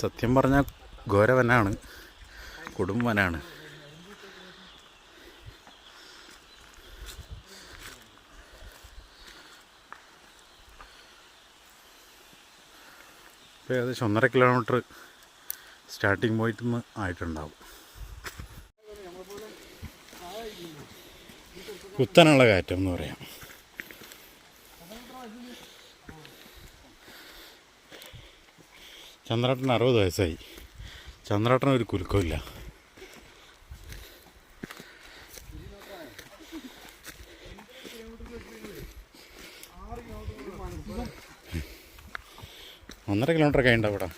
സത്യം പറഞ്ഞാൽ ഘോരവനാണ്. കുടുംബവനാണ് ഇപ്പോൾ ഏകദേശം ഒന്നര കിലോമീറ്റർ സ്റ്റാർട്ടിങ് പോയിന്റ് നിന്ന് ആയിട്ടുണ്ടാവും. കുത്തനുള്ള കയറ്റം എന്ന് പറയാം. ചന്ദ്രാട്ടന് അറുപത് വയസ്സായി. ചന്ദ്രാട്ടന് ഒരു കുലുക്കമില്ല ഒന്നര കിലോമീറ്റർ ഒക്കെ ഉണ്ടോ ഇവിടെ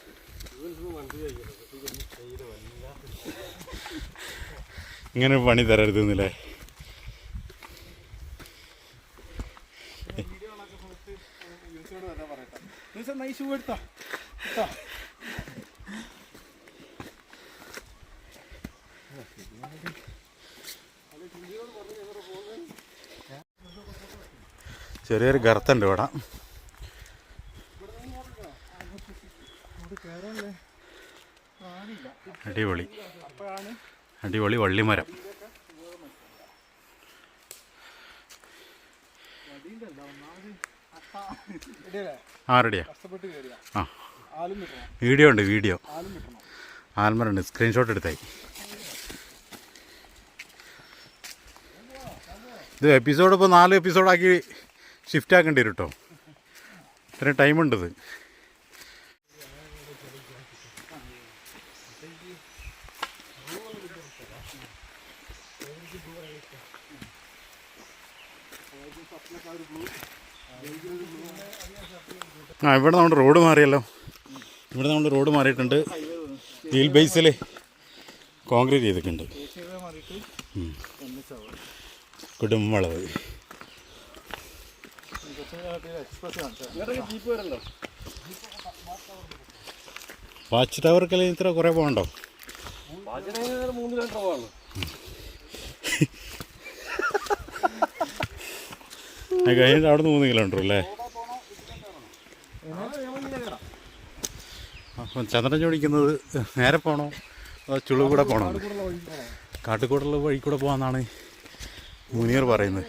ഇങ്ങനെ പണി തരരുത് ചെറിയൊരു ഗർത്തുണ്ട് ഇവിടെ. അടിപൊളി. അടിപൊളി വള്ളിമരം. ആരുടെയാ? ആ. വീഡിയോ ഉണ്ട് വീഡിയോ. ആൽമര ഉണ്ട് ആൽമറുണ്ട് സ്ക്രീൻഷോട്ട് എടുത്തായി. ഇത് എപ്പിസോഡ് ഇപ്പോൾ നാല് എപ്പിസോഡാക്കി ഷിഫ്റ്റ് ആക്കേണ്ടി വരും കേട്ടോ ഇത്രയും ടൈമുണ്ടത് ആ ഇവിടെ നമ്മുടെ റോഡ് മാറിയല്ലോ. ഇവിടെ നമ്മുടെ റോഡ് മാറിയിട്ടുണ്ട്. വീൽ ബേസിൽ കോൺക്രീറ്റ് ചെയ്തിട്ടുണ്ട്. കുടുംബ ഒന്നിച്ചാവും വാച്ച് ടവർക്കെല്ലാം ഇത്ര കുറേ പോകണ്ടോ? കഴിഞ്ഞിട്ട് അവിടെ നിന്ന് മൂന്ന് കിലോമീറ്റർ അല്ലേ? അപ്പം ചന്ദ്രൻ ചോദിക്കുന്നത് നേരെ പോകണോ അതോ ചുളു കൂടെ പോകണോ കാട്ടുകൂടുള്ള വഴി കൂടെ പോകാമെന്നാണ് മുനീർ പറയുന്നത്.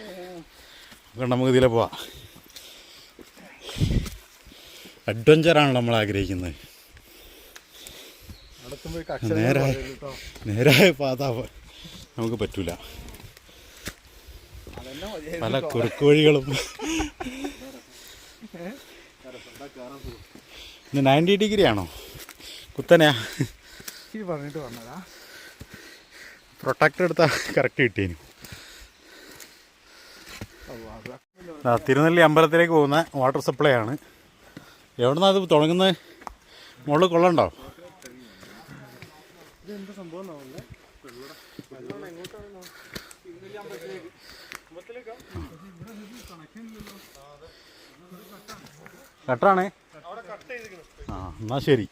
അപ്പം നമുക്ക് ഇതിലെ പോവാം. അഡ്വഞ്ചറാണ് നമ്മൾ ആഗ്രഹിക്കുന്നത്. നേരായ നേരെ നേരായ പാത നമുക്ക് പറ്റൂല. പല കുറുക്ക് വഴികളും ഇത് നയന്റി ഡിഗ്രി ആണോ? കുത്തനെയാ പറഞ്ഞിട്ട് വന്നതാ. പ്രൊട്ടക്റ്റ് എടുത്താൽ കറക്റ്റ് കിട്ടിയേനു തിരുനെല്ലി അമ്പലത്തിലേക്ക് പോകുന്ന വാട്ടർ സപ്ലൈ ആണ്. എവിടുന്നാ അത് തുടങ്ങുന്നത് മുകളിൽ കൊള്ളണ്ടോ? കട്ടാണേ? ആ എന്നാ ശരി.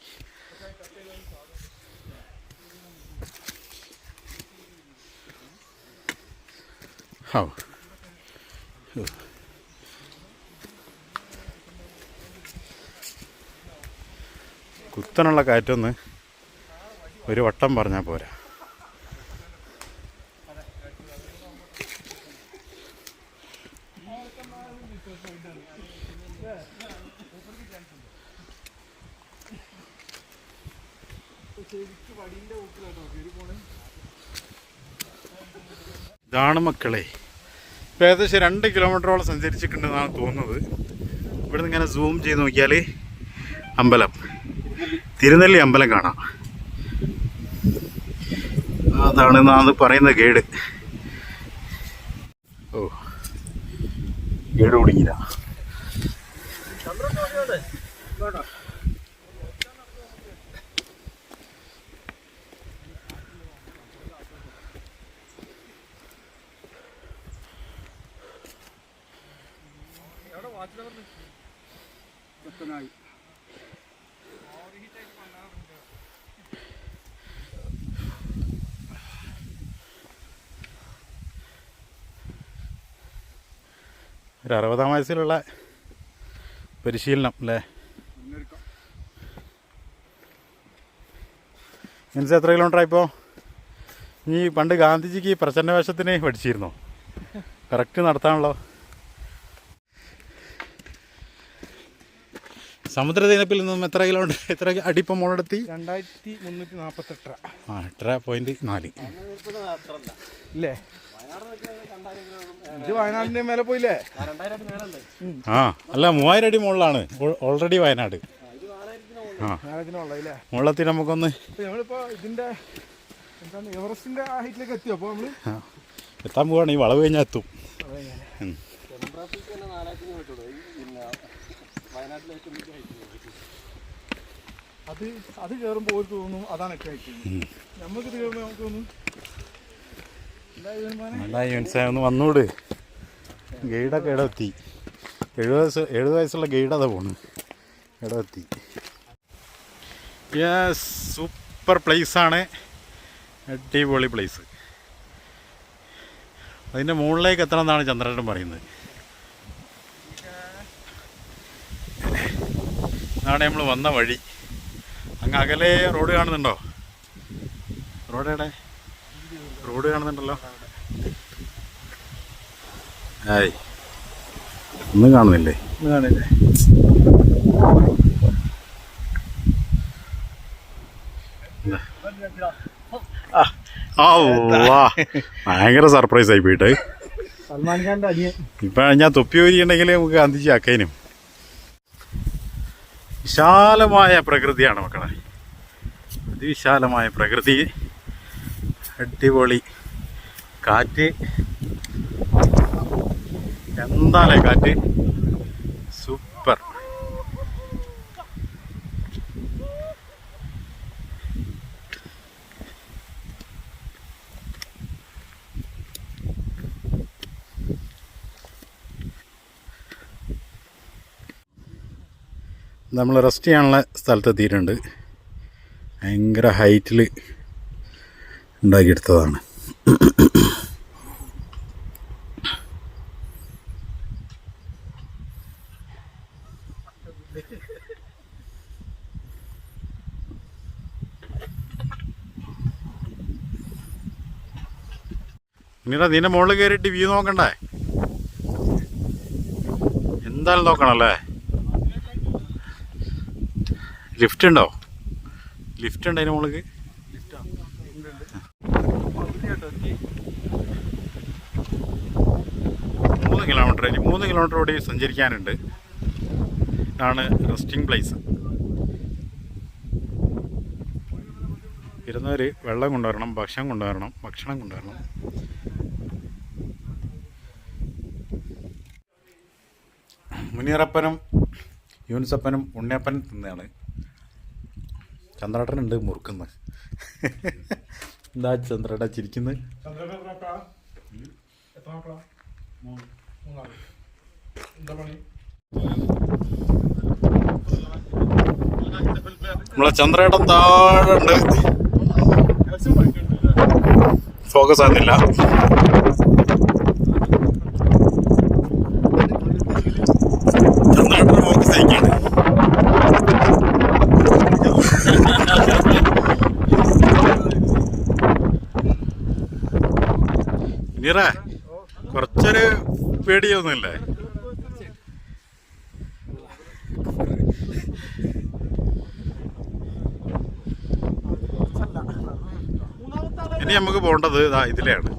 ഹോ. കുത്തനുള്ള കാറ്റൊന്ന് ഒരു വട്ടം പറഞ്ഞാൽ പോരാ. ഇതാണ് മക്കളെ. ഇപ്പം ഏകദേശം രണ്ട് കിലോമീറ്ററോളം സഞ്ചരിച്ചിട്ടുണ്ടെന്നാണ് തോന്നുന്നത്. ഇവിടുന്ന് ഇങ്ങനെ സൂം ചെയ്ത് നോക്കിയാൽ അമ്പലം. തിരുനെല്ലി അമ്പലം കാണാം. അതാണ് പറയുന്ന ഗൈഡ്. ഓ ഗൈഡ് കുടുങ്ങില്ല ഒരു അറുപതാം വയസ്സിലുള്ള പരിശീലനം അല്ലേ? മീൻസ് എത്ര കിലോമീറ്റർ ഇപ്പോൾ ഈ പണ്ട് ഗാന്ധിജിക്ക് പ്രചന്ന വേഷത്തിന് പഠിച്ചിരുന്നോ? കറക്റ്റ് നടത്താണല്ലോ സമുദ്രതീരപ്പിൽ നിന്നും എത്ര കിലോമീറ്റർ എത്ര അടിപ്പം മുകളെത്തി രണ്ടായിരത്തി മുന്നൂറ്റി നാൽപ്പത്തെട്ടര ആ എട്ടര പോയിന്റ് നാല്. ഇല്ലേ? ഇത് വയനാടിന്റെ മേലെ പോയില്ലേ? ആ അല്ല മൂവായിരം അടി മുകളിലാണ്. ഓൾറെഡി വയനാട്. ആ. മുകളിലെത്തി നമുക്കൊന്ന്. നമ്മളിപ്പോ ഇതിന്റെ എന്താണ് എവറസ്റ്റിന്റെ ഹൈറ്റിലേക്ക് എത്തിയോ? അപ്പൊ നമ്മൾ എത്താൻ പോവാണ് ഈ വളവ് കഴിഞ്ഞാൽ എത്തും. അത് അത് കയറുമ്പോൾ തോന്നും അതാണ് ഏറ്റവും നമുക്ക് കയറുമ്പോൾ നമുക്ക് തോന്നും എന്താ യൂൻസേ ഒന്ന് വന്നൂട്. ഗൈഡൊക്കെ ഇടത്തി എത്തി? എഴുപത് വയസ്സ് എഴുപത് വയസ്സുള്ള ഗൈഡ് അതാ പോണ്. ഇവിടെ എത്തി? യെസ് സൂപ്പർ ആണ്. അടിപൊളി പ്ലേസ് അതിന്റെ മുകളിലേക്ക് എത്തണം എന്നാണ് ചന്ദ്രേട്ടൻ പറയുന്നത്. ഇതാണ് നമ്മൾ വന്ന വഴി. അങ്ങ് അകലെ റോഡ് കാണുന്നുണ്ടോ? റോഡ് എവിടെ? റോഡ് കാണുന്നുണ്ടല്ലോ. ആയി ഒന്നും കാണുന്നില്ലേ? കാണില്ലേ ആ വാ. ഭയങ്കര സർപ്രൈസ് ആയി പോയിട്ട്. ഇപ്പൊ ഞാൻ തൊപ്പി ഊരിയുണ്ടെങ്കിൽ നമുക്ക് ഗാന്ധിജി അക്കൈനും വിശാലമായ പ്രകൃതിയാണ് മക്കളെ. അതിവിശാലമായ പ്രകൃതി. അടിപൊളി. കാറ്റ്. എന്താണല്ലേ കാറ്റ്? സൂപ്പർ. നമ്മൾ റെസ്റ്റ് ചെയ്യാനുള്ള സ്ഥലത്ത് എത്തിയിട്ടുണ്ട് ഭയങ്കര ഹൈറ്റിൽ ഉണ്ടാക്കിയെടുത്തതാണ്. നീടാ നിന്നെ മുകളിൽ കയറിയിട്ട് വ്യൂ നോക്കണ്ടേ? എന്തായാലും നോക്കണല്ലേ? ലിഫ്റ്റ് ഉണ്ടോ? ലിഫ്റ്റ് ഉണ്ടോ അതിന് മുകളിൽ മൂന്ന് കിലോമീറ്റർ ഇനി മൂന്ന് കിലോമീറ്റർ കൂടി സഞ്ചരിക്കാനുണ്ട്. ഇതാണ് റെസ്റ്റിംഗ് പ്ലേസ് ഇരുന്നവർ വെള്ളം കൊണ്ടുവരണം ഭക്ഷണം കൊണ്ടുവരണം ഭക്ഷണം കൊണ്ടുവരണം. മുനിയറപ്പനും യൂനിസപ്പനും ഉണ്ണിയപ്പനും തിന്നാണ് ചന്ദ്രേട്ടനുണ്ട് മുറുക്കുന്നത് എന്താ ചന്ദ്രേട്ട ചിരിക്കുന്നത് നമ്മളെ ചന്ദ്രേട്ടൻ താഴെ ഫോക്കസ് ആകുന്നില്ല ചന്ദ്രേട്ടൻ പേടിയൊന്നുമില്ലേ. ഇനി നമുക്ക് പോകേണ്ടത് ഇതാ ഇതിലെയാണ്.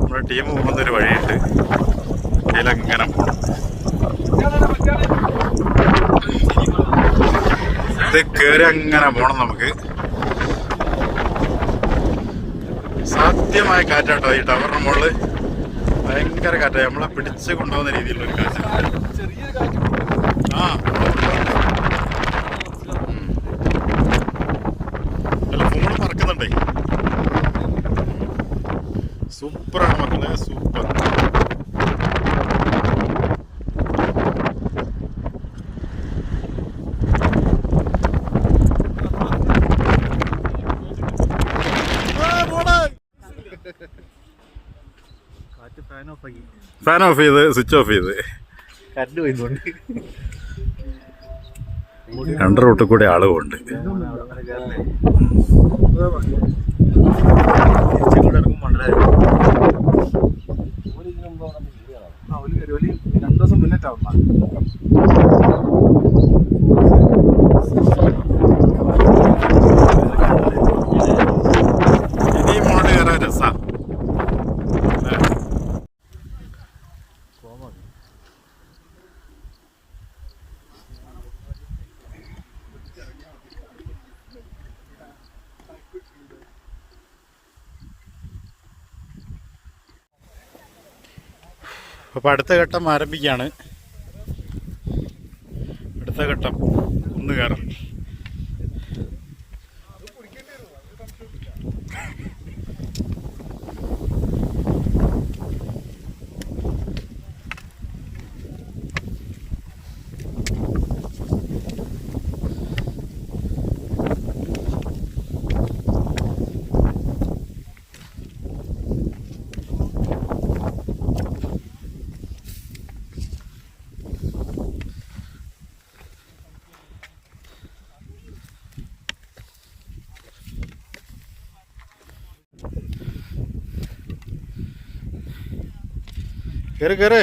നമ്മുടെ ടീം പോകുന്ന ഒരു വഴിയുണ്ട്. അതിലങ്ങനെ പോകണം ഇത് കയറി അങ്ങനെ പോകണം നമുക്ക്. സാധ്യമായ കാറ്റാട്ടോ ഈ ടവറിന് മുകളിൽ ഭയങ്കര കാറ്റ നമ്മളെ പിടിച്ച് കൊണ്ടുപോകുന്ന രീതിയിലുള്ള ഒരു കാറ്റ് ആ. ഫോൺ സൂപ്പറാണ് മക്കളെ സൂപ്പർ കാറ്റ് ഫാൻ ഓഫ് ആക്കി ഫാൻ ഓഫ് ചെയ്ത് സ്വിച്ച് ഓഫ് ചെയ്ത് കറണ്ട് പോയിട്ടുണ്ട് രണ്ട് റൂട്ടിൽ കൂടെ ആളുകൊണ്ട് രണ്ടു ദിവസം മുന്നിട്ടാവും അപ്പോൾ അടുത്ത ഘട്ടം ആരംഭിക്കുകയാണ്. അടുത്ത ഘട്ടം കുന്ന് കയറി കയറി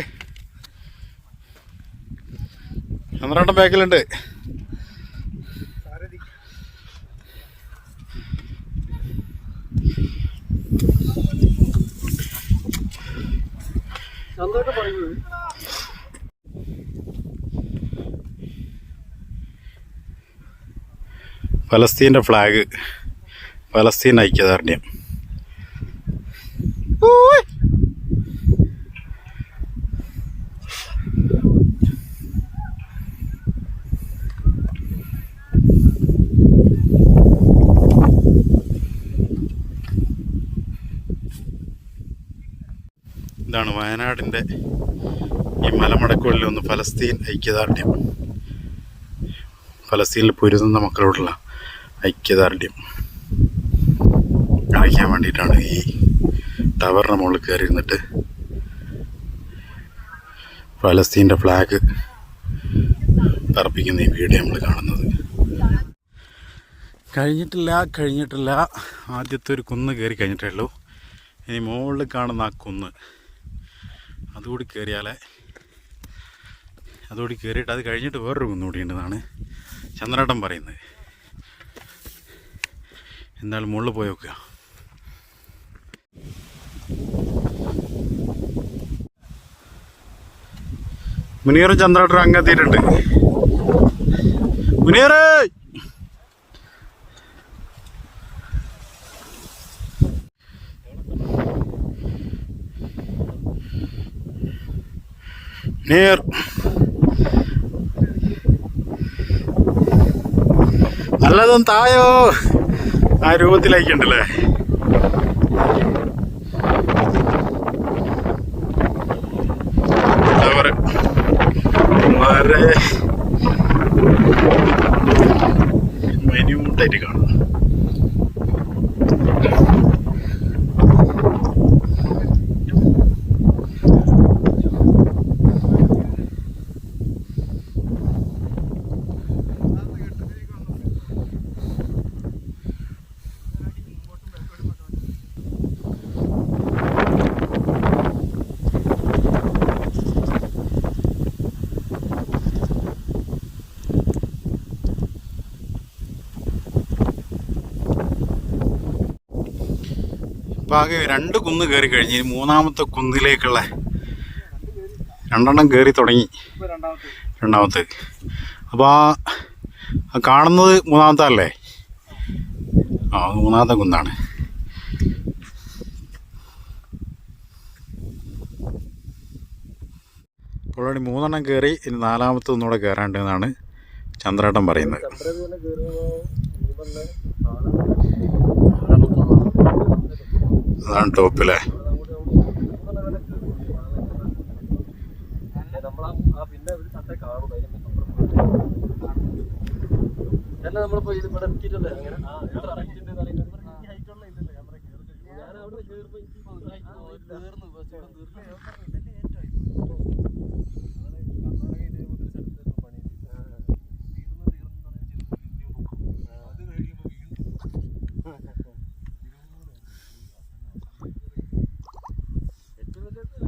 ചന്ദ്രേട്ടൻ ബാക്കിലുണ്ട്. ഫലസ്തീന്റെ ഫ്ലാഗ് ഫലസ്തീൻ ഐക്യദാർഢ്യം ഇതാണ് വയനാടിന്റെ ഈ മലമടക്കുകളിൽ ഒന്ന് ഫലസ്തീൻ ഐക്യദാർഢ്യം. ഫലസ്തീനിൽ പൊരുതുന്ന മക്കളോടുള്ള ഐക്യദാർഢ്യം. കാണിക്കാൻ വേണ്ടിയിട്ടാണ് ഈ ടവറിന് മുകളിൽ കയറി ഇരുന്നിട്ട് ഫലസ്തീന്റെ ഫ്ലാഗ് പറപ്പിക്കുന്ന ഈ വീഡിയോ നമ്മൾ കാണുന്നത്. കഴിഞ്ഞിട്ടില്ല കഴിഞ്ഞിട്ടില്ല. ആദ്യത്തെ ഒരു കുന്ന് കയറി കഴിഞ്ഞിട്ടേ ഉള്ളൂ. ഇനി മുകളിൽ കാണുന്ന ആ കുന്ന് അതുകൂടി കയറിയാലേ അതുകൂടി കയറിയിട്ട് അത് കഴിഞ്ഞിട്ട് വേറൊരു കുന്ന് കൂടി ഉണ്ടെന്നാണ് ചന്ദ്രേട്ടൻ പറയുന്നത്. എന്തായാലും മുകളിൽ പോയി നോക്കുക. മുനീർ ചന്ദ്രേട്ടനും അങ്ങെത്തിയിട്ടുണ്ട് മുനീർ! നേർ നല്ലതും തായോ? ആ രൂപത്തിലേക്കുണ്ടല്ലേ വളരെ മൈന്യൂട്ടായിട്ട് കാണും ആകെ രണ്ട് കുന്ന് കയറി കഴിഞ്ഞ്. മൂന്നാമത്തെ കുന്നിലേക്കുള്ള രണ്ടെണ്ണം കയറി തുടങ്ങി. രണ്ടാമത്തെ. അപ്പോൾ ആ കാണുന്നത് മൂന്നാമത്തെ അല്ലേ? ആ മൂന്നാമത്തെ കുന്നാണ്. ഓൾറെഡി മൂന്നെണ്ണം കയറി ഇനി നാലാമത്തെ ഒന്നുകൂടെ കയറാണ്ട് എന്നാണ് ചന്ദ്രേട്ടൻ പറയുന്നത്. അതാണ് ടോപ്പിലെ നമ്മളിപ്പോ ഇത് ഇവിടെ ഇറക്കിയിട്ടുണ്ട് അങ്ങനെ ആ എത്ര height ഉണ്ട് എന്ന് അറിയില്ല. ഈ height ഉള്ള ഇല്ലല്ലേ camera കേറി. ഞാൻ അവിടെ കേറുമ്പോ എനിക്ക് തോന്നി, ആ, തീർന്നു, ബസ് ഇവിടെ തീർന്നു. കർണാടക ഇതേപോലെ ഒരു സ്ഥലത്തായിരുന്നു പണി. തീർന്ന് തീർന്ന്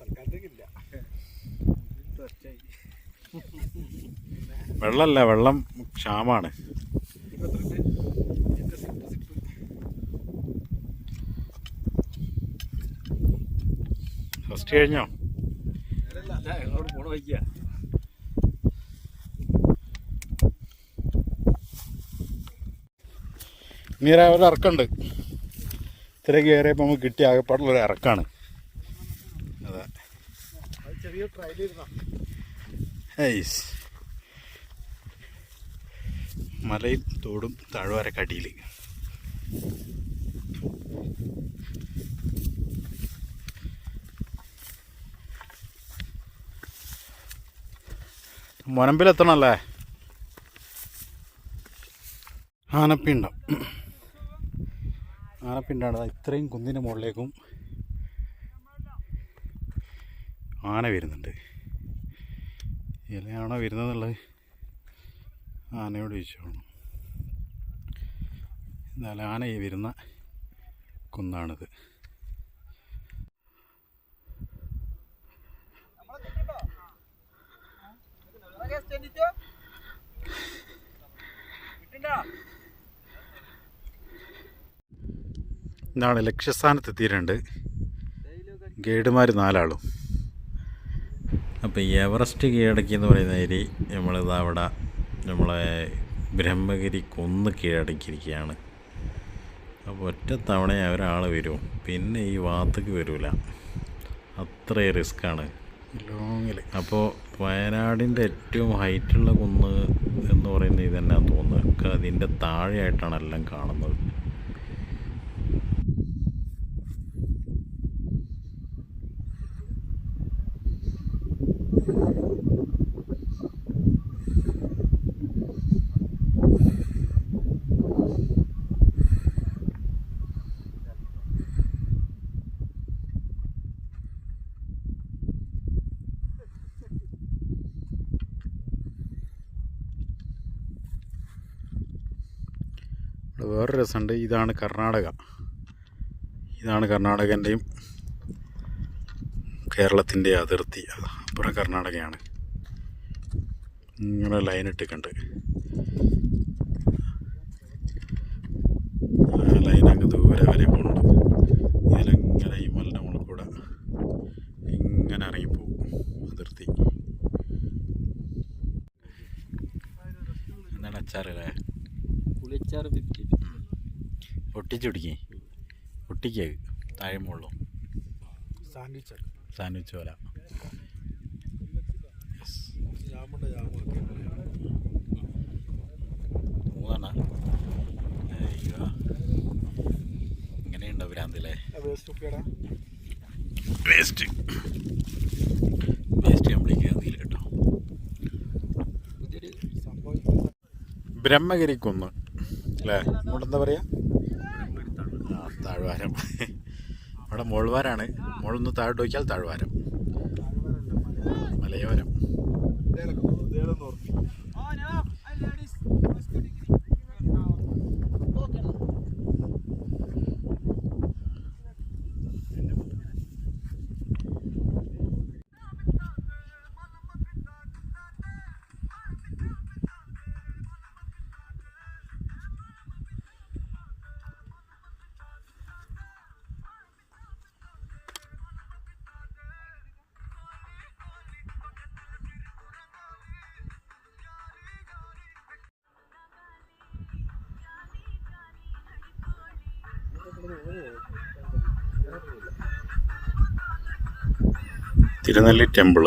തൽക്കാലത്തേക്കില്ല വെള്ളമല്ല വെള്ളം ക്ഷാമാണ്. ഫസ്റ്റ് കഴിഞ്ഞോ? നീരാ ഒരു ഇറക്കമുണ്ട് ഇത്ര കയറിയപ്പോൾ നമുക്ക് കിട്ടിയ ആകെപ്പാടുള്ള ഒരു ഇറക്കാണ് അതെ. ചെറിയ ട്രയൽ ഇരുന്നാ മലയും തോടും താഴ്വാരക്കടിയിൽ. മുനമ്പിലെത്തണല്ലേ? ആനപ്പിണ്ടം. ആനപ്പിണ്ടാണ് ഇത്രയും കുന്നിന്റെ മുകളിലേക്കും ആന വരുന്നുണ്ട്. ഇലയാണോ വരുന്നതെന്നുള്ളത്? ആനയോട് ചോദിച്ചോളണം എന്നാൽ ആന ഈ വരുന്ന കുന്നാണിത്. ഇതാണ് ലക്ഷ്യസ്ഥാനത്ത് എത്തിയിട്ടുണ്ട് ഗൈഡുമാർ നാലാളും അപ്പോൾ എവറസ്റ്റ് കീഴടക്കി എന്ന് പറയുന്ന ഏരി നമ്മളിത് അവിടെ നമ്മളെ ബ്രഹ്മഗിരി കൊന്ന് കീഴടക്കിയിരിക്കുകയാണ്. അപ്പോൾ ഒറ്റ തവണ ഒരാൾ വരും പിന്നെ ഈ വാത്തക്ക് വരില്ല അത്രയും റിസ്ക്കാണ്. ലോങ്ങിൽ അപ്പോൾ വയനാടിന്റെ ഏറ്റവും ഹൈറ്റുള്ള കുന്ന് എന്ന് പറയുന്നത് ഇതെന്നാണ് തോന്നുന്നത്? അതിന്റെ താഴെയായിട്ടാണ് എല്ലാം കാണുന്നത് ഇവിടെ വേറൊരു രസമുണ്ട്. ഇതാണ് കർണാടക. ഇതാണ് കർണാടകന്റെയും കേരളത്തിന്റെ അതിർത്തി. അപ്പുറം കർണാടകയാണ്. ഇങ്ങനെ ലൈൻ ഇട്ടിട്ടുണ്ട്. അങ്ങ് ദൂരെ വരെ പോകുന്നുണ്ട് ഇതിലിങ്ങനെ ഈ മലിന്റെ മുകളിൽ കൂടെ ഇങ്ങനെ ഇറങ്ങിപ്പോവും അതിർത്തി. എന്താണ് അച്ചാറല്ലേ പുളിച്ചാറ് ഫിഫ്റ്റി ഒട്ടിച്ച് പിടിക്കേ. ഒട്ടിക്കേ താഴെ മുകളിലും സാൻഡ്വിച്ച്. സാൻഡ്വിച്ച് പോലെ. മൂന്നെണ്ണ ഇങ്ങനെയുണ്ടോ ഭ്രാന്തില്ലേ വേസ്റ്റ് വേസ്റ്റ് വേസ്റ്റ് കംപ്ലീറ്റ് അതിൽ കേട്ടോ. ബ്രഹ്മഗിരി കുന്ന് അല്ലേ നമ്മളെന്താ പറയുക ആ താഴ്വാരം. അവിടെ മുഴുവാരാണ് മുഴുവൻ താഴോട്ട് നോക്കിയാൽ താഴ്വാരം. മലയോരം. തിരുനെല്ലി ടെമ്പിൾ.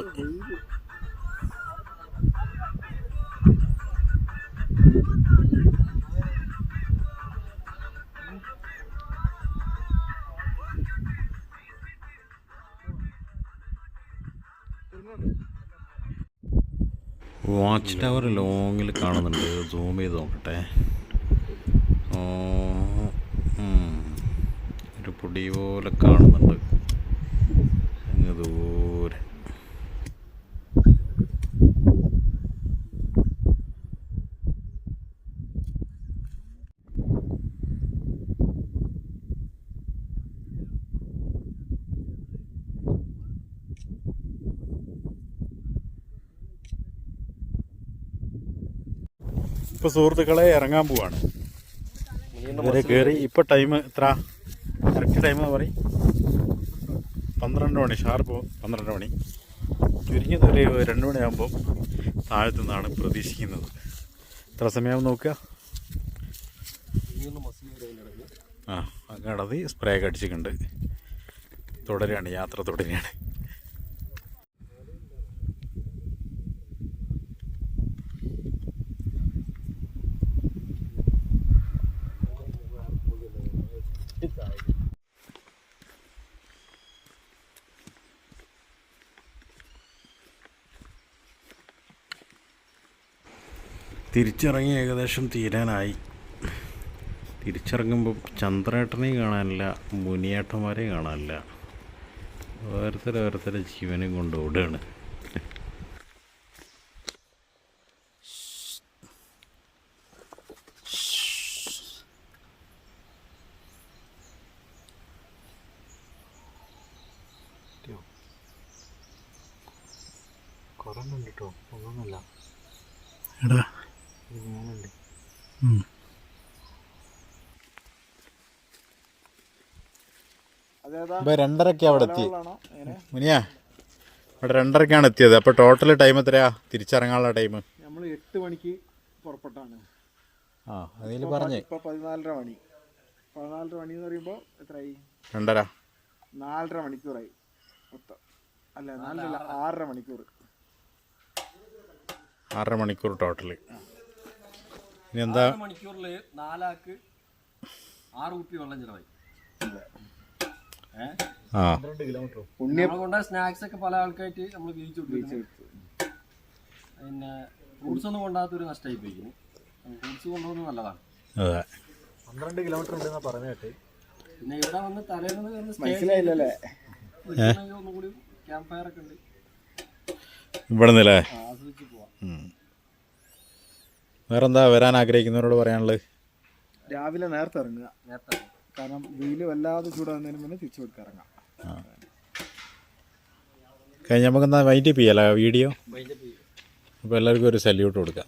വാച്ച് ടവർ ലോങ്ങിൽ കാണുന്നുണ്ട്. സൂം ചെയ്ത് നോക്കട്ടെ. അടിപോലെ കാണുന്നുണ്ട്. അങ്ങ് ദൂരെ. ഇപ്പൊ സുഹൃത്തുക്കളെ ഇറങ്ങാൻ പോവാണ്. ഇവരെ കയറി ഇപ്പൊ ടൈം എത്ര? കറക്റ്റ് ടൈം പറയും. പന്ത്രണ്ട് മണി ഷാർപ്പ് പന്ത്രണ്ട് മണി. ചുരുങ്ങിയത് ഒരു രണ്ട് മണിയാകുമ്പോൾ താഴത്തു നിന്നാണ് പ്രതീക്ഷിക്കുന്നത്. എത്ര സമയം നോക്കുക? ആ കടതി സ്പ്രേ ഒക്കെ അടിച്ചിട്ടുണ്ട്. തുടരുകയാണ് യാത്ര തുടരുകയാണ്. തിരിച്ചിറങ്ങി ഏകദേശം തീരാനായി. തിരിച്ചിറങ്ങുമ്പോൾ ചന്ദ്രേട്ടനെയും കാണാനില്ല മുനിയേട്ടന്മാരെയും കാണാനില്ല. ഓരോരുത്തർ ഓരോരുത്തരുടെ ജീവനും കൊണ്ട് ഓടുകയാണ്. എടാ ഉം. അതേതാ ഇപ്പൊ രണ്ടരക്ക് അവിടെ എത്തി. മുനിയാ ഇവിടെ രണ്ടരക്കാണ് എത്തിയത്. അപ്പോൾ ടോട്ടൽ ടൈം എത്രയാ? തിരിച്ചിറങ്ങാനുള്ള ടൈം നമ്മൾ എട്ട് മണിക്ക് പുറപ്പെട്ടാണ്. ആ അതിൽ പറഞ്ഞേ. ഇപ്പൊ പതിനാലര മണി. പതിനാലര മണി എന്ന് പറയുമ്പോൾ എത്രയായി? രണ്ടര. നാലര മണിക്കൂറായി. മൊത്തം. അല്ല നാലര ആറര മണിക്കൂർ ആറര മണിക്കൂർ ടോട്ടൽ ഇനി എന്താ? ആറ് മണിക്കൂറിൽ നാലാക്ക് ആറ് കുപ്പി വെള്ളം ചിലവായി. ആ. ഉണ്ണിയ കൊണ്ട സ്നാക്സ് ഒക്കെ പല ആൾക്കായിട്ട് നമ്മൾ പിന്നെ ഫ്രൂട്ട്സ് ഒന്നും നഷ്ടമായി പോയിരിക്കുന്നു ഫ്രൂട്ട്സ് കൊണ്ടുപോകുന്നത് നല്ലതാണ്. അതെ. പന്ത്രണ്ട് കിലോമീറ്റർ ഉണ്ടെന്ന് പറഞ്ഞ കേട്ട്. പിന്നെ ഇവിടെ വന്ന് തലേന്ന് വന്ന് സ്റ്റേ മനസ്സിലായില്ലല്ലേ? ഒന്നും ക്യാമ്പ് ഫയർ ഒക്കെ ഉണ്ട്. ഇവിടെ നിന്നല്ലേ ആ, ആസ്വദിച്ച് പോവാം. ഉം. വേറെന്താ വരാൻ ആഗ്രഹിക്കുന്നവരോട് പറയാനുള്ളത്? രാവിലെ നേരത്തെ ഇറങ്ങുക. നേരത്തെ കാരണം വെയിൽ വല്ലാതെ ചൂട് ചൂടാകുന്നതിന് മുന്നേ തിരിച്ചു കൊടുക്കുക ഇറങ്ങാം. നമുക്ക് എന്താ വൈൻഡപ്പ് ചെയ്യാലോ വീഡിയോ? അപ്പോൾ എല്ലാവർക്കും ഒരു സല്യൂട്ട് കൊടുക്കാം.